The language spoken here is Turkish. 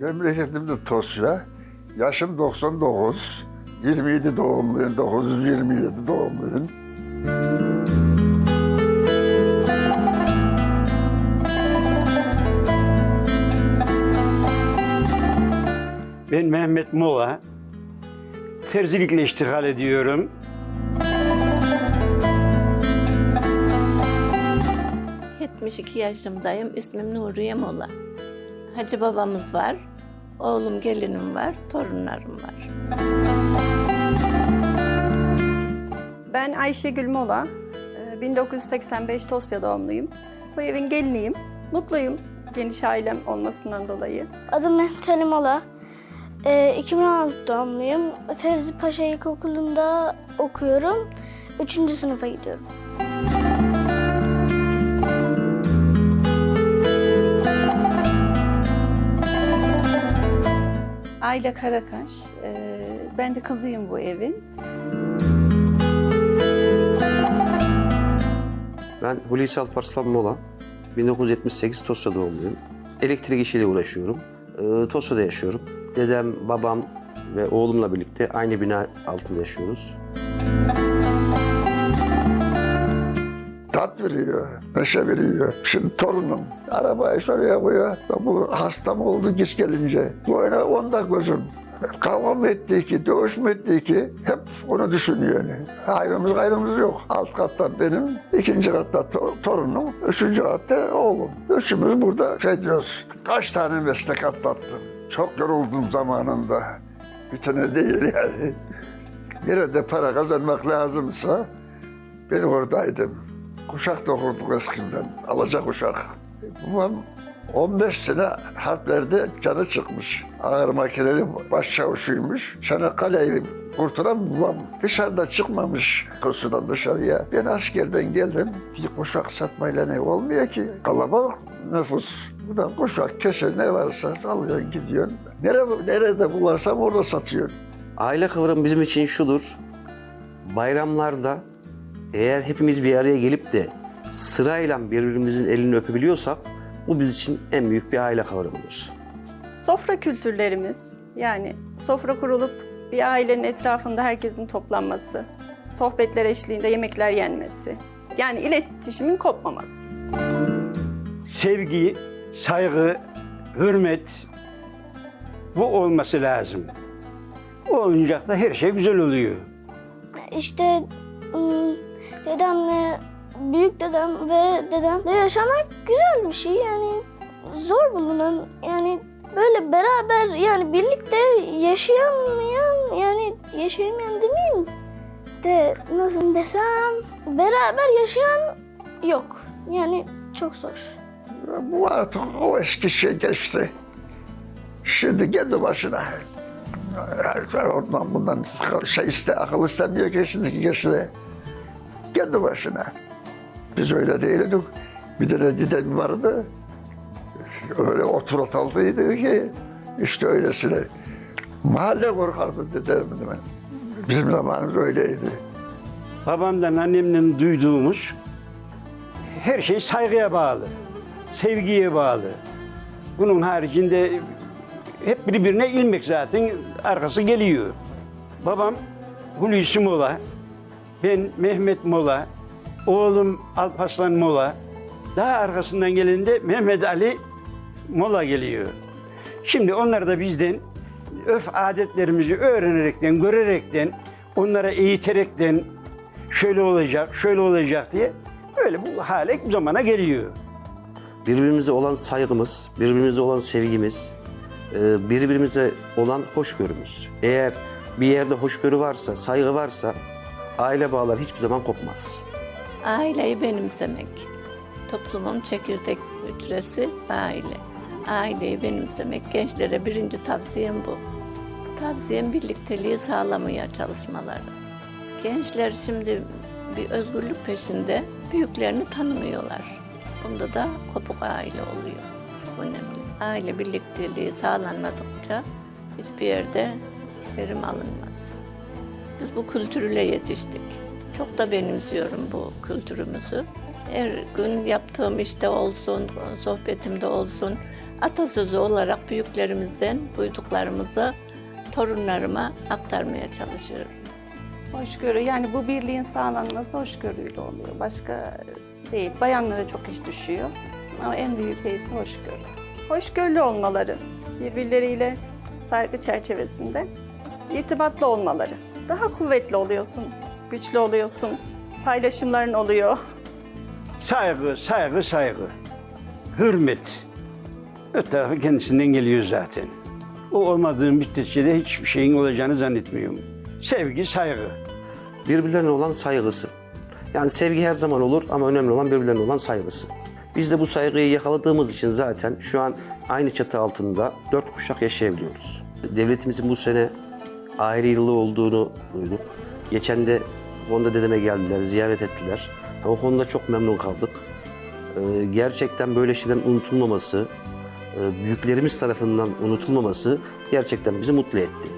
Memleketim de Tosya. Yaşım 99. 27 doğumluyum, 927 doğumluyum. Ben Mehmet Mola. Terzilikle iştigal ediyorum. ...72 yaşımdayım. İsmim Nuriye Mola. Hacı babamız var. Oğlum gelinim var. Torunlarım var. Ben Ayşe Gülmola. Ee, 1985 Tosya doğumluyum. Bu evin geliniyim. Mutluyum geniş ailem olmasından dolayı. Adım Mehmet Mola. Ee, 2016 doğumluyum. Fevzi Paşa İlkokulu'nda okuyorum. Üçüncü sınıfa gidiyorum. Aile Karakaş. Ee, Ben de kızıyım bu evin. Ben Hulusi Alparslan Mola. 1978 Tosya doğumluyum. Elektrik işiyle uğraşıyorum. Ee, Tosya'da yaşıyorum. Dedem, babam ve oğlumla birlikte aynı bina altında yaşıyoruz. Tat veriyor, neşe veriyor. Şimdi torunum arabayı şuraya koyuyor. Bu hasta mı oldu geç gelince. Böyle onda gözüm. Kavga mı etti ki, dövüş mü etti ki hep onu düşünüyor. Yani. Ayrımız gayrımız yok. Alt katta benim, ikinci katta to- torunum, üçüncü katta oğlum. Üçümüz burada şey diyoruz, kaç tane meslek atlattım. Çok yoruldum zamanında. Bir değil yani. Nerede para kazanmak lazımsa ben oradaydım. Kuşak dokurduk eskiden, alacak kuşak. Babam 15 sene harplerde canı çıkmış. Ağır makineli başçavuşuymuş. Çanakkale'yi kurtaran babam. Dışarıda çıkmamış kursudan dışarıya. Ben askerden geldim. Bir kuşak satmayla ne olmuyor ki? Kalabalık nüfus. Buradan kuşak keser ne varsa alıyorsun gidiyorsun. Nerede, nerede bularsam orada satıyorsun. Aile kavramı bizim için şudur. Bayramlarda eğer hepimiz bir araya gelip de sırayla birbirimizin elini öpebiliyorsak bu biz için en büyük bir aile kavramıdır. Sofra kültürlerimiz. Yani sofra kurulup bir ailenin etrafında herkesin toplanması. Sohbetler eşliğinde yemekler yenmesi. Yani iletişimin kopmaması. Sevgi, saygı, hürmet bu olması lazım. O olunca da her şey güzel oluyor. İşte ım, dedemle, büyük dedem ve dedemle yaşamak güzel bir şey. Yani zor bulunan, yani böyle beraber yani birlikte yaşayamayan, yani yaşayamayan demeyeyim de nasıl desem beraber yaşayan yok. Yani çok zor. Bu artık o eski şey geçti. Şimdi kendi başına. Yani Oradan bundan şey iste, akıl istemiyor ki şimdiki gençler. Kendi başına. Biz öyle değildik. Bir tane dedem vardı. Öyle oturat altıydı ki işte öylesine. Mahalle korkardı dedem. Bizim zamanımız öyleydi. Babamdan annemden duyduğumuz her şey saygıya bağlı, sevgiye bağlı. Bunun haricinde hep birbirine ilmek zaten arkası geliyor. Babam Hulusi Mola, ben Mehmet Mola, oğlum Alparslan Mola, daha arkasından gelende Mehmet Ali Mola geliyor. Şimdi onlar da bizden öf adetlerimizi öğrenerekten, görerekten, onlara eğiterekten şöyle olacak, şöyle olacak diye böyle bu hale bu zamana geliyor. Birbirimize olan saygımız, birbirimize olan sevgimiz, e, birbirimize olan hoşgörümüz. Eğer bir yerde hoşgörü varsa, saygı varsa aile bağları hiçbir zaman kopmaz. Aileyi benimsemek. Toplumun çekirdek hücresi aile. Aileyi benimsemek. Gençlere birinci tavsiyem bu. Tavsiyem birlikteliği sağlamaya çalışmaları. Gençler şimdi bir özgürlük peşinde büyüklerini tanımıyorlar. Bunda da kopuk aile oluyor. Çok önemli. Aile birlikteliği sağlanmadıkça hiçbir yerde verim alınmaz. Biz bu kültürle yetiştik. Çok da benimsiyorum bu kültürümüzü. Her gün yaptığım işte olsun, sohbetimde olsun, atasözü olarak büyüklerimizden duyduklarımızı torunlarıma aktarmaya çalışıyorum. Hoşgörü yani bu birliğin sağlanması hoşgörüyle oluyor. Başka değil. Bayanlara çok iş düşüyor. Ama en büyük şeysi hoşgörü. Hoşgörülü olmaları, birbirleriyle saygı çerçevesinde irtibatlı olmaları. Daha kuvvetli oluyorsun, güçlü oluyorsun, paylaşımların oluyor. Saygı, saygı, saygı. Hürmet. Öte tarafı kendisinden geliyor zaten. O olmadığın müddetçe de hiçbir şeyin olacağını zannetmiyorum. Sevgi, saygı. birbirlerine olan saygısı. Yani sevgi her zaman olur ama önemli olan birbirlerine olan saygısı. Biz de bu saygıyı yakaladığımız için zaten şu an aynı çatı altında dört kuşak yaşayabiliyoruz. Devletimizin bu sene aile yılı olduğunu duyduk. Geçen de konuda dedeme geldiler, ziyaret ettiler. O konuda çok memnun kaldık. Ee, gerçekten böyle şeylerin unutulmaması, e, büyüklerimiz tarafından unutulmaması gerçekten bizi mutlu etti.